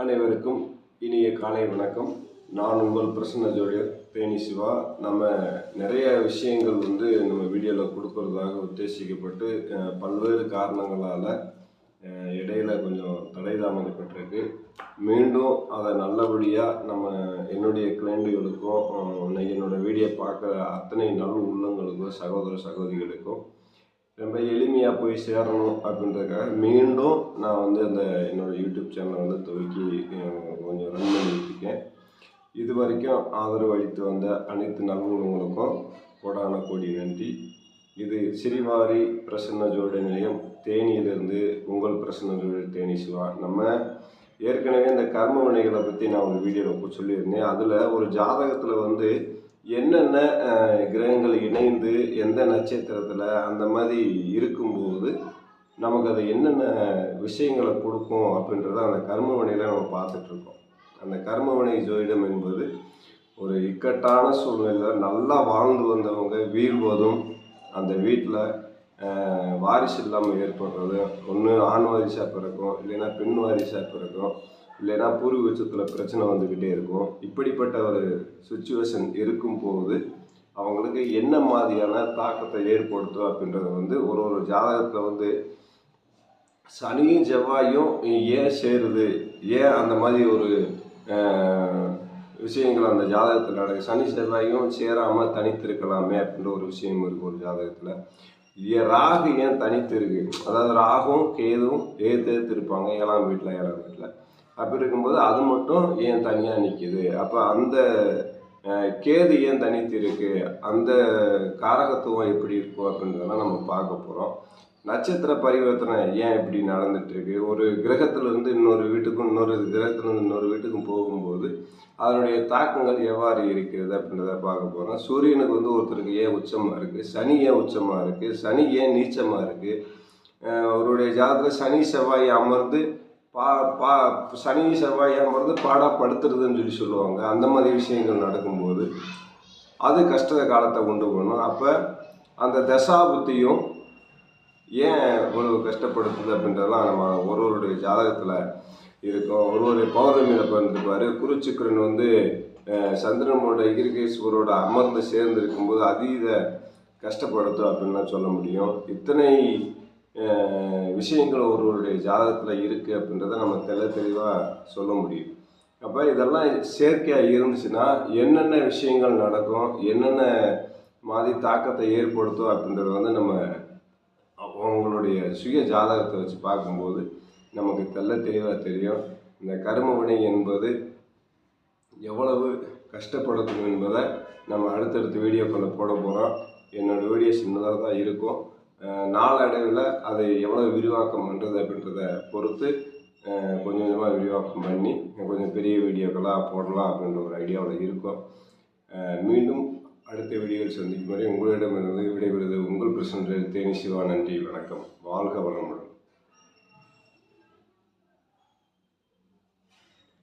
அனைவருக்கும் இனிய காலை வணக்கம். நான் உங்கள் பிரசன்ன ஜோடியர் பேணி சிவா. நம்ம நிறைய விஷயங்கள் வந்து நம்ம வீடியோவில் கொடுக்கறதாக உத்தேசிக்கப்பட்டு பல்வேறு காரணங்களால் இடையில கொஞ்சம் தடை மீண்டும் அதை நல்லபடியாக நம்ம என்னுடைய கிளைண்டுகளுக்கும் என்னோடய வீடியோ பார்க்குற அத்தனை நல் உள்ளங்களுக்கும் சகோதர சகோதரிகளுக்கும் ரொம்ப எளிமையாக போய் சேரணும் அப்படின்றதுக்காக மீண்டும் நான் வந்து அந்த என்னோடய யூடியூப் சேனலை வந்து துவக்கி கொஞ்சம் ரன் பண்ணிட்டுருக்கேன். இது வரைக்கும் ஆதரவு அளித்து வந்த அனைத்து நண்பர்களுக்கும் கோடான கோடி நன்றி. இது சிறிவாரி பிரசன்ன ஜோடி நிலையம் தேனியிலிருந்து உங்கள் பிரசன்ன ஜோடி தேனி சிவா. நம்ம ஏற்கனவே இந்த கர்ம வினைகளை பற்றி நான் ஒரு வீடியோவில் சொல்லியிருந்தேன். அதில் ஒரு ஜாதகத்தில் வந்து என்னென்ன கிரகங்கள் இணைந்து எந்த நட்சத்திரத்தில் அந்த மாதிரி இருக்கும்போது நமக்கு அது என்னென்ன விஷயங்களை கொடுக்கும் அப்படின்றத அந்த கர்ம நம்ம பார்த்துட்ருக்கோம் அந்த கர்மவினை ஜோதிடம் என்பது ஒரு இக்கட்டான சூழ்நிலையில் நல்லா வாழ்ந்து வந்தவங்க வீழ்வதும் அந்த வீட்டில் வாரிசு இல்லாமல் ஏற்படுறது ஒன்று ஆண் வாரிசாக பிறக்கும் இல்லைன்னா பெண் வாரிசாக பிறக்கும் இல்லைன்னா பூர்வீகத்தில் பிரச்சனை வந்துக்கிட்டே இருக்கும். இப்படிப்பட்ட ஒரு சுச்சுவேஷன் இருக்கும்போது அவங்களுக்கு என்ன மாதிரியான தாக்கத்தை ஏற்படுத்தும் அப்படின்றத வந்து ஒரு ஒரு ஜாதகத்தில் வந்து சனியும் செவ்வாயும் ஏன் சேருது? ஏன் அந்த மாதிரி ஒரு விஷயங்கள் அந்த ஜாதகத்தில் நடக்குது? சனி செவ்வாயும் சேராமல் தனித்திருக்கலாமே அப்படின்ற ஒரு விஷயம் இருக்குது ஒரு ஜாதகத்தில். ஏ ராகு ஏன் தனித்து இருக்கு அதாவது ராகும் கேதுவும் ஏற்று ஏத்து இருப்பாங்க ஏழாம் வீட்டில் ஏழாம் வீட்டில் அப்படி இருக்கும்போது அது மட்டும் ஏன் தனியாக நிற்கிது அப்போ அந்த கேது ஏன் தனித்து இருக்கு அந்த காரகத்துவம் எப்படி இருக்கும் அப்படின்றதெல்லாம் நம்ம பார்க்க போகிறோம் நட்சத்திர பரிவர்த்தனை ஏன் இப்படி நடந்துட்டுருக்கு? ஒரு கிரகத்துல இருந்து இன்னொரு வீட்டுக்கும் இன்னொரு கிரகத்துல இருந்து இன்னொரு வீட்டுக்கும் போகும்போது அதனுடைய தாக்கங்கள் எவ்வாறு இருக்கிறது அப்படின்றத பார்க்க போகிறோம் சூரியனுக்கு வந்து ஒருத்தருக்கு ஏன் உச்சமாக இருக்குது சனி ஏன் உச்சமாக இருக்குது சனி ஏன் நீச்சமாக இருக்குது அவருடைய ஜாதகத்தில் சனி செவ்வாய் அமர்ந்து பா பா சனி செவ்வாய் பாடாக படுத்துறதுன்னு சொல்லி சொல்லுவாங்க. அந்த மாதிரி விஷயங்கள் நடக்கும்போது அது கஷ்ட காலத்தை கொண்டு போகணும் அப்போ அந்த தசாபுத்தியும் ஏன் இவ்வளவு கஷ்டப்படுத்துது அப்படின்றதெல்லாம் நம்ம ஒருவருடைய ஜாதகத்தில் இருக்கும். ஒருவருடைய பௌர்ணமியில் பிறந்திருப்பார் குருச்சுக்கரன் வந்து சந்திரனோட இகிரிகேஸ்வரோட அமர்ந்து சேர்ந்து இருக்கும்போது அதீத கஷ்டப்படுத்தும் அப்படின்னு சொல்ல முடியும். இத்தனை விஷயங்கள் ஒருவருடைய ஜாதகத்தில் இருக்குது அப்படின்றத நம்ம தெள்ள தெளிவாக சொல்ல முடியும். அப்போ இதெல்லாம் செயற்கையாக இருந்துச்சுன்னா என்னென்ன விஷயங்கள் நடக்கும் என்னென்ன மாதிரி தாக்கத்தை ஏற்படுத்தும் அப்படின்றத வந்து நம்ம அவங்களுடைய சுய ஜாதகத்தை வச்சு பார்க்கும்போது நமக்கு தெள்ள தெளிவாக தெரியும். இந்த கரும வினை என்பது எவ்வளவு கஷ்டப்படுத்தும் என்பதை நம்ம அடுத்தடுத்த வீடியோக்களை போட போகிறோம் என்னோட வீடியோ சின்னதாக தான் இருக்கும். நாளடைவில் அதை எவ்வளோ விரிவாக்கம் பண்ணுறது அப்படின்றத பொறுத்து கொஞ்சம் கொஞ்சமாக விரிவாக்கம் பண்ணி கொஞ்சம் பெரிய வீடியோக்களாக போடலாம் அப்படின்ற ஒரு ஐடியாவில் இருக்கும். மீண்டும் அடுத்த வீடியோவில் சந்திக்கும் வரை உங்களிடமிருந்து விடைபெறுவது உங்கள் பிரசன்ட் தேனி சிவா. நன்றி வணக்கம். வாழ்க வளமுடன்.